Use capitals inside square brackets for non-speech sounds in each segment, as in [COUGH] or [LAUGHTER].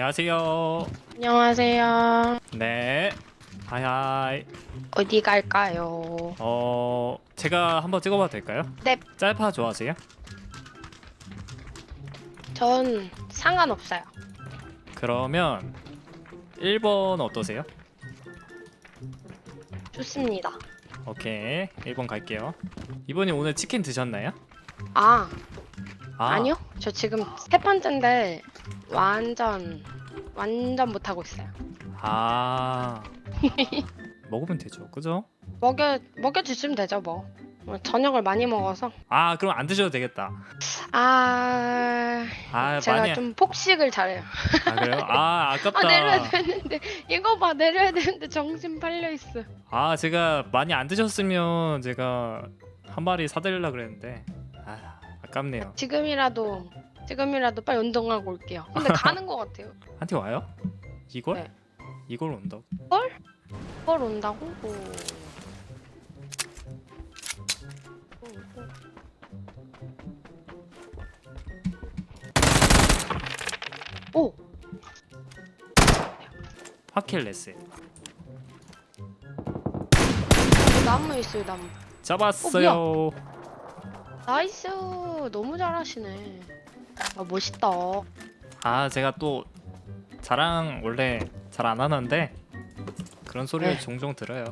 안녕하세요. 안녕하세요. 네. 하이하이. 어디 갈까요? 어, 제가 한번 찍어봐도 될까요? 네. 짤파 좋아하세요? 전 상관없어요. 그러면 1번 어떠세요? 좋습니다. 오케이. 1번 갈게요. 이번이 오늘 치킨 드셨나요? 아, 아, 아. 니요 저 지금 세 번째인데 완전 완전 못 하고 있어요. 아. [LAUGHS] 먹으면 되죠. 그죠? 먹여 먹여 주시면 되죠, 뭐. 어, 저녁을 많이 먹어서 아, 그럼 안 드셔도 되겠다. 아 아, 제가 많이 좀 폭식을 잘해요. 아, 그래요? 아. 아 내려야 되는데 이거 봐 내려야 되는데 정신 팔려 있어. 아 제가 많이 안 드셨으면 제가 한 마리 사드리려 그랬는데 아 아깝네요 지금이라도 지금이라도 빨리 운동하고 올게요. 근데 [LAUGHS] 가는 것 같아요. 한테 와요? 이걸? 네. 이걸 온다고? 헐 온다고? 오. 오, 파킬레스 나무 있어요 나무. 잡았어요 나이스, 너무 잘하시네. 아 멋있다. 아 제가 또 자랑 원래 잘 안 하는데 그런 소리를 네. 종종 들어요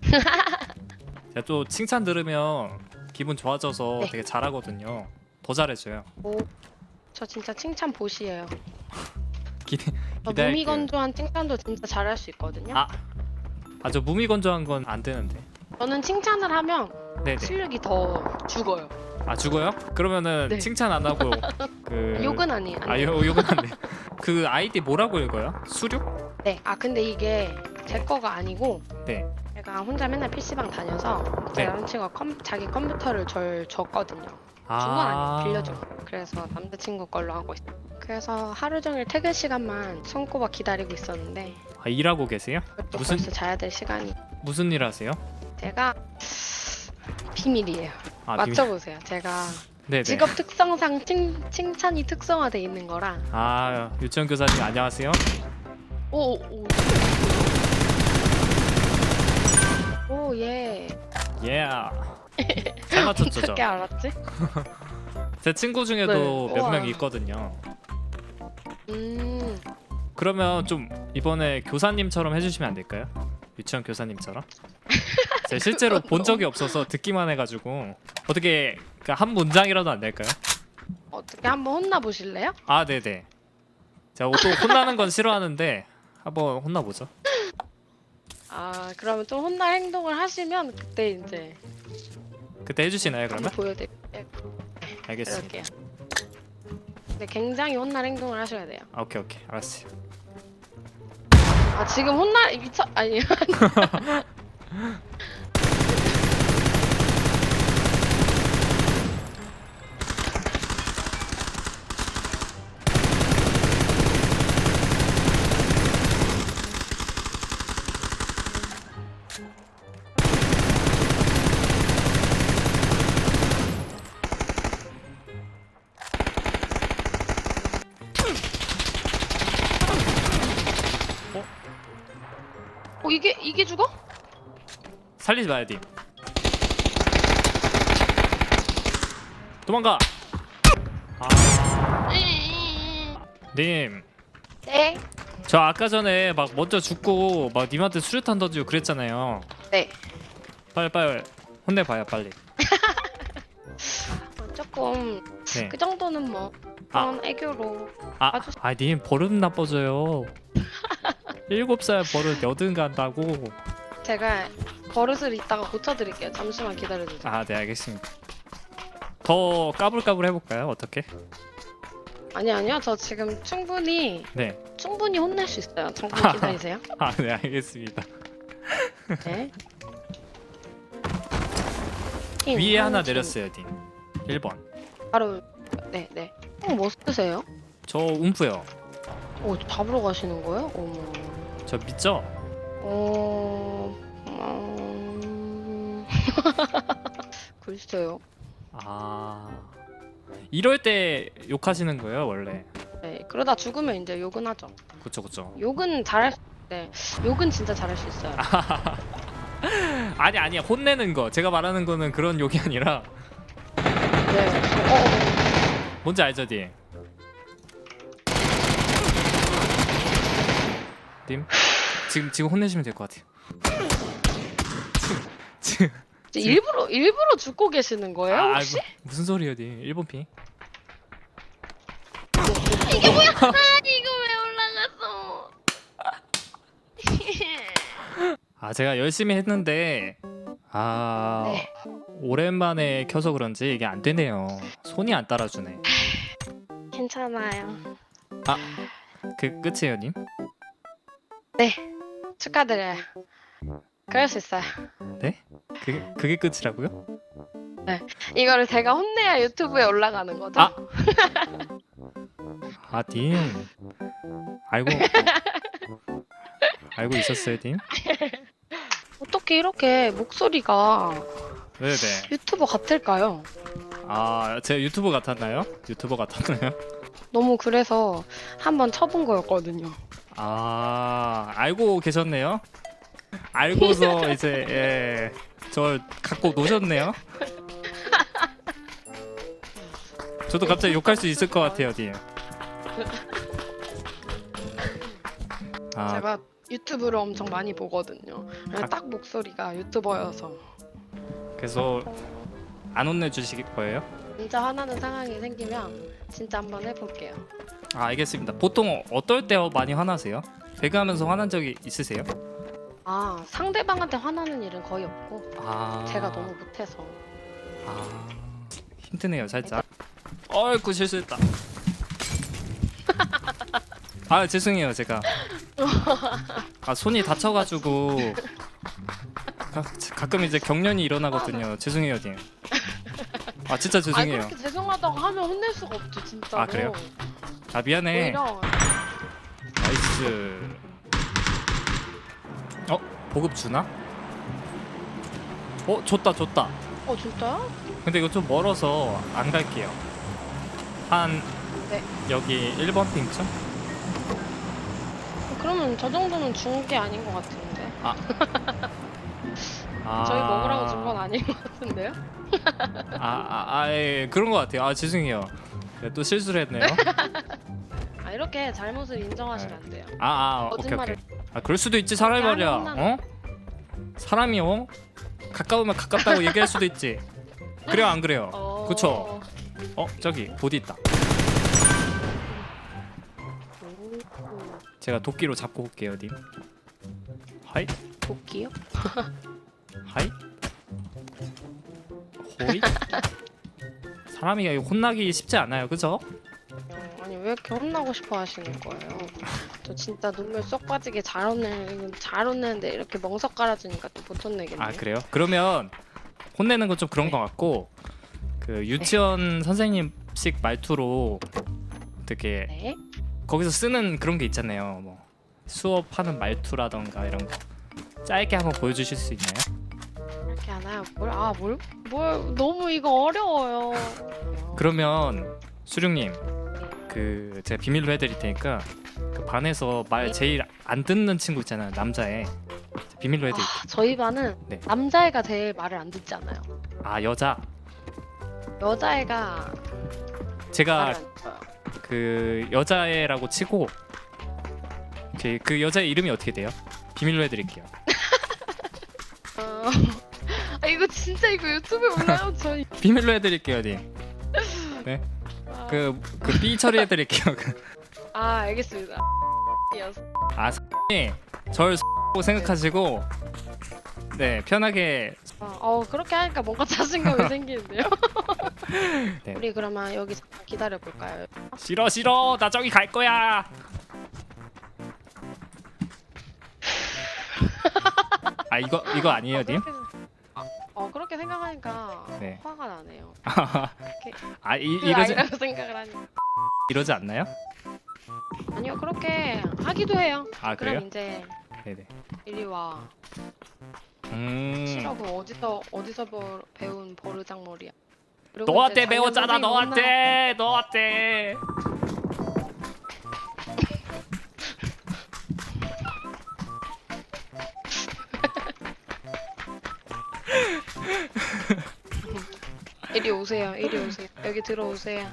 [LAUGHS] 제가 또 칭찬 들으면 기분 좋아져서 네. 되게 잘하거든요 더 잘해줘요 오, 저 진짜 칭찬 보시예요. [LAUGHS] 기대 저 기대할게요. 무미건조한 칭찬도 진짜 잘할 수 있거든요. 아. 아저 무미건조한 건 안 되는데 저는 칭찬을 하면 네네 실력이 더 죽어요. 아 죽어요? 그러면은 네. 칭찬 안 하고 [LAUGHS] 그 욕은 아니. 아 아니에요. 요, 욕은 안 돼. 그 아이디 뭐라고 읽어요? 수륙? 네. 아 근데 이게 제 거가 아니고 네. 제가 혼자 맨날 PC방 다녀서 제 네. 남친과 컴, 자기 컴퓨터를 절 줬거든요. 준건 아. 아니에요. 빌려준 거. 그래서 남자친구 걸로 하고 있어요. 그래서 하루 종일 퇴근 시간만 손꼽아 기다리고 있었는데 아, 일하고 계세요? 또 무슨- 벌써 자야 될 시간이. 무슨 일 하세요? 제가 비밀이에요. 아, 비밀- 맞춰보세요. 제가 네네. 직업 특성상 칭, 칭찬이 특성화돼 있는 거라. 아 유치원 교사님 안녕하세요. 오, 오. 오, 예. 예. [LAUGHS] 잘 맞췄죠 저. 어떻게 알았지? [LAUGHS] 제 친구 중에도 네. 몇 우와. 명 있거든요. 음, 그러면 좀 이번에 교사님처럼 해주시면 안 될까요? 유치원 교사님처럼? 제가 실제로 본 적이 없어서 듣기만 해가지고 어떻게 그한 문장이라도 안 될까요? 어떻게 한번 혼나 보실래요? 아 네네 제가 또 혼나는 건 싫어하는데 한번 혼나보죠 아, 그러면 좀 혼날 행동을 하시면 그때 이제 그때 해주시나요 그러면? 보여드릴게요. 알겠습니다 그럴게요. 근데 굉장히 혼날 행동을 하셔야 돼요. 아, 오케이 오케이 알았어요 아, 지금 혼날 미쳐 아니. [LAUGHS] 이게 죽어? 살리지 마요 님 도망가 아, 님 네. 저 아까 전에 막 먼저 죽고 막 님한테 수류탄 던지고 그랬잖아요 네. 빨리 빨리 혼내 봐요 빨리 [LAUGHS] 어, 조금 네. 그 정도는 뭐 아. 그런 애교로 아, 봐주세요. 아, 님 버릇 나빠져요. 일곱 살 버릇 여든 간다고. 제가 버릇을 이따가 고쳐드릴게요. 잠시만 기다려주세요. 아, 네 알겠습니다. 더 까불까불 해볼까요? 어떻게? 아니 아니요, 저 지금 충분히 네. 충분히 혼낼 수 있어요. 잠깐 [LAUGHS] 기다리세요. 아, 네 알겠습니다. 네. 팀, [LAUGHS] 위에 하나 팀. 내렸어요, 님. 1번. 바로 네 네. 어, 뭐 쓰세요? 저 움프요. 오 잡으러 가시는 거예요? 어머. 저 믿죠? 어. 음... [LAUGHS] 글쎄요. 아. 이럴 때 욕하시는 거예요, 원래. 네, 그러다 죽으면 이제 욕은 하죠. 그쵸 그쵸. 욕은 잘할 수, 네, 욕은 진짜 잘할 수 있어요. [LAUGHS] 아니 아니야 혼내는 거. 제가 말하는 거는 그런 욕이 아니라 네. 어, 어, 뭔지 알죠, 디? 님 지금 지금 혼내시면 될 것 같아요. 지금 이제 일부러 일부러 죽고 계시는 거예요 아, 혹시? 뭐, 무슨 소리예요, 니? 일본 핑? 이게 뭐야? 아 이거 왜 올라갔어? [LAUGHS] 아 제가 열심히 했는데 아 네. 오랜만에 켜서 그런지 이게 안 되네요. 손이 안 따라주네. 괜찮아요. 그 끝이에요, 님? 축하드려요. 그럴 수 있어요. 네? 그게 그게 끝이라고요? 이거를 제가 혼내야 유튜브에 올라가는 거죠? 아! 아, 님. 알고 알고 있었어요, 님? 어떻게 이렇게 목소리가 네, 네. 유튜버 같을까요? 아, 제 유튜버 같았나요? 유튜버 같았나요? 너무 그래서 한번 쳐본 거였거든요. 아, 알고 계셨네요. 알고서 [LAUGHS] 이제 예, 저 갖고 노셨네요. 저도 갑자기 욕할 수 있을 것 같아요, 님. 아, 제가 유튜브를 엄청 많이 보거든요. 아. 딱 목소리가 유튜버여서 그래서 안 혼내주실 거예요? 진짜 화나는 상황이 생기면 진짜 한번 해볼게요. 아, 알겠습니다. 보통 어떨 때 많이 화나세요? 배그하면서 화난 적이 있으세요? 아 상대방한테 화나는 일은 거의 없고 아, 제가 너무 못해서 아, 힘드네요, 살짝. 어이구 실수했다. [LAUGHS] 아 죄송해요, 제가. 아 손이 다쳐가지고 가, 가끔 이제 경련이 일어나거든요. 죄송해요, 님. 아 진짜 아 죄송해요. 그렇게 죄송하다고 하면 혼낼 수가 없죠 진짜로. 아, 그래요? 아 미안해. 오히려 나이스. 어 보급 주나? 어 줬다 줬다. 어 진짜요? 근데 이거 좀 멀어서 안 갈게요. 한 네. 여기 1번 핑쯤? 그러면 저 정도는 준 게 아닌 것 같은데. 아, [LAUGHS] 저희 먹으라고 준 건 아닌 것 같은데요? 아, 아, 아, 예, 그런 것 같아요. 아, 죄송해요. 네, 또 실수를 했네요. 아 이렇게 잘못을 인정하시면 안 돼요. 아, 아, 오케이, 오케이. 거짓말을 아, 그럴 수도 있지, 사람이 그렇게 말이야. 어? 사람이 어? 가까우면 가깝다고 얘기할 수도 있지. 그래요, 안 그래요? 어... 그쵸? 어, 저기 보디 있다. 오, 제가 도끼로 잡고 올게요, 님. 하이, 도끼요? 하이, 호이. 사람이 혼나기 쉽지 않아요, 그죠? 왜 이렇게 혼나고 싶어 하시는 거예요? 저 진짜 눈물 쏙 빠지게 잘 혼내 잘 혼내는데 이렇게 멍석 깔아주니까 또 못 혼내겠네. 아 그래요? 그러면 혼내는 건 좀 그런 것 같고 그 유치원 선생님식 말투로 되게 네. 거기서 쓰는 그런 게 있잖아요. 뭐 수업하는 말투라던가 이런 거 짧게 한번 보여주실 수 있나요? 이렇게 하나요? 뭘? 아 뭘? 뭘? 너무 이거 어려워요. 그러면 수룡님 그 제가 비밀로 해드릴 테니까 그 반에서 말 네. 제일 안 듣는 친구 있잖아요 남자애 비밀로 해드릴 아, 저희 반은 네. 남자애가 제일 말을 안 듣잖아요. 아 여자 여자애가 제가 말을 안 들어요. 그 여자애라고 치고 그, 그 여자의 이름이 어떻게 돼요? 비밀로 해드릴게요. [LAUGHS] 어... 아 이거 진짜 이거 유튜브에 올라요 저희. [LAUGHS] 비밀로 해드릴게요, 님. 아, 그, 그 B 처리해드릴게요. 아 알겠습니다. 이어서. 아, 이절고 생각하시고 네 편하게 어, 어 그렇게 하니까 뭔가 자신감이 생기는데요. [LAUGHS] 네. 우리 그러면 여기 기다려 볼까요? 싫어 싫어 나 저기 갈 거야. 아 이거 이거 아니에요, 님? 어 그렇게 생각하니까 네. 화가 나네요. [LAUGHS] 아 이, 그 이러지 아이라고 생각을 하니. 이러지 않나요? 아니요 그렇게 하기도 해요. 아 그래요? 그럼 이제 네네. 이리 와. 음. 싫어 그 어디서 어디서 버, 배운 버르장머리야. 그리고 너한테 배웠잖아 선생님 너한테 너한테 이리 오세요. 이리 오세요. 여기 들어오세요.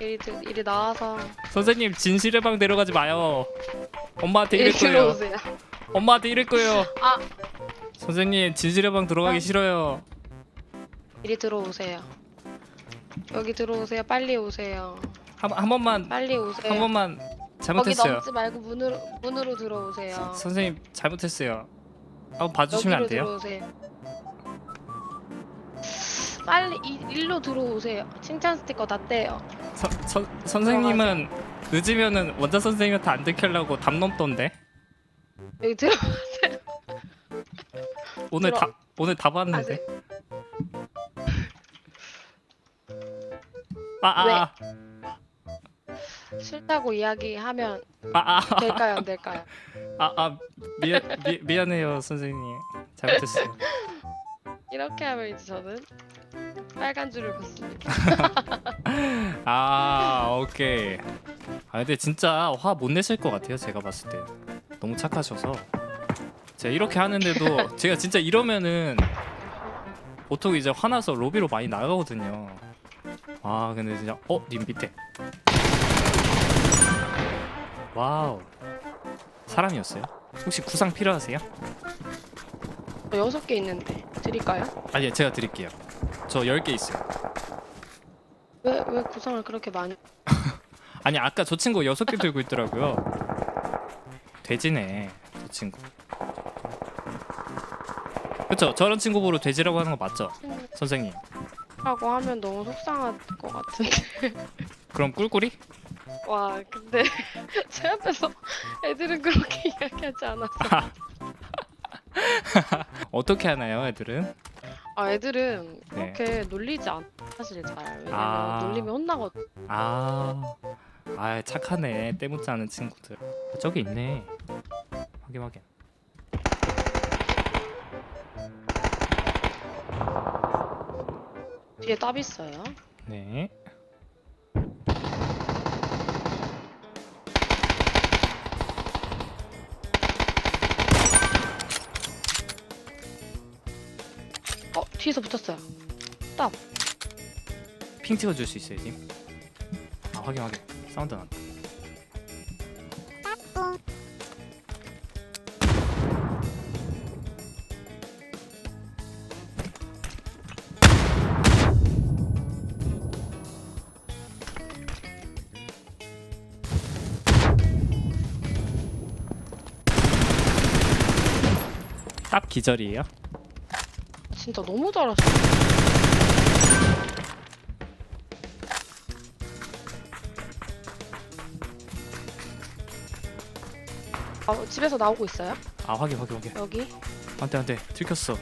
이리 들 이리 나와서 선생님 진실의 방 데려가지 마요. 엄마한테 이리 이럴 거예요. 들어오세요. 엄마한테 이럴 거예요. 아 선생님 진실의 방 들어가기 아. 싫어요. 이리 들어오세요. 여기 들어오세요. 빨리 오세요. 한, 한 번만 빨리 오세요. 한 번만 거기 잘못했어요. 넘지 말고 문으로 문으로 들어오세요. 선생님 잘못했어요. 한번 봐주시면 안 여기로 돼요? 들어오세요. 빨리 이, 일로 들어오세요. 칭찬 스티커 다 떼요. 서, 서, 선생님은 늦으면은 원자 선생님한테 안 들키려고 담 넘던데 여기 들어. 오늘 들어. 다 오늘 다 봤는데 아아아아 싫다고 이야기하면 아, 아, 될까요? 안 될까요? [LAUGHS] 아, 아, 미안 미, 미안해요 선생님 잘못했어요 [LAUGHS] 이렇게 하면 이제 저는 빨간 줄을 긋습니다. [LAUGHS] 아 오케이. 아 근데 진짜 화 못 내실 것 같아요 제가 봤을 때. 너무 착하셔서. 제가 이렇게 하는데도 제가 진짜 이러면은 보통 이제 화나서 로비로 많이 나가거든요. 아 근데 진짜 어님 밑에. 와우. 사람이었어요? 혹시 구상 필요하세요? 저 여섯 개 있는데 드릴까요? 아니 제가 드릴게요 저 10개 있어요 왜 왜 구성을 그렇게 많이? [LAUGHS] 아니 아까 저 친구 여섯 개 들고 있더라고요. 돼지네 저 친구. 그쵸? 저런 친구 보러 돼지라고 하는 거 맞죠? 선생님. 하고 하면 너무 속상할 것 같은데. [LAUGHS] 그럼 꿀꿀이? 와 근데 [LAUGHS] 제 앞에서 애들은 그렇게 이야기하지 않았어. 어떻게 하나요, 애들은? 아 애들은 네. 그렇게 놀리지 않. 사실 잘. 왜냐면 아. 놀리면 혼나거든. 아, 아 착하네. 때묻지 않은 친구들. 아, 저기 있네. 확인 확인. 뒤에 답 있어요. 네. 뒤에서 붙었어요. 핑 찍어줄 수 있어요, 님? 아 확인 확인. 사운드 난다. 딱 기절이에요? 진짜 너무 잘하시네. 아, 집에서 나오고 있어요? 아 확인 확인 확인. 여기? 안돼 안돼 들켰어.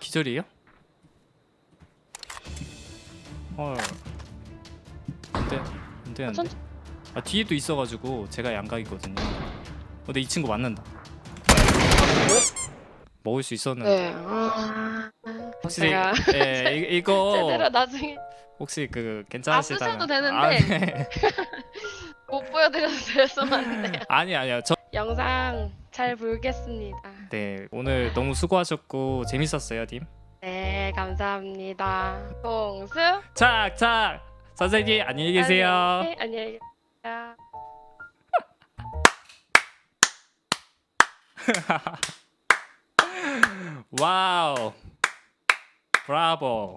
기절이에요? 헐. 안 돼 안 돼 안돼. 천- 아 뒤에도 있어가지고 제가 양각이거든요. 어, 근데 이 친구 맞는다. 먹을 수 있었는데 네. 아, 확실히 제가 예 이, [LAUGHS] 제대로 나중에 혹시 그 괜찮으시다면 아, 부셔도 되는데. 아, 네. [LAUGHS] 못 보여드려서 죄송한데 아니 아니요 저 영상 잘 물겠습니다. 네, 오늘 너무 수고하셨고 재밌었어요, 님. 네, 감사합니다. 공수. 착착. 선생님 네, 안녕히 계세요. 안녕히 계세요. [LAUGHS] 와우. 브라보.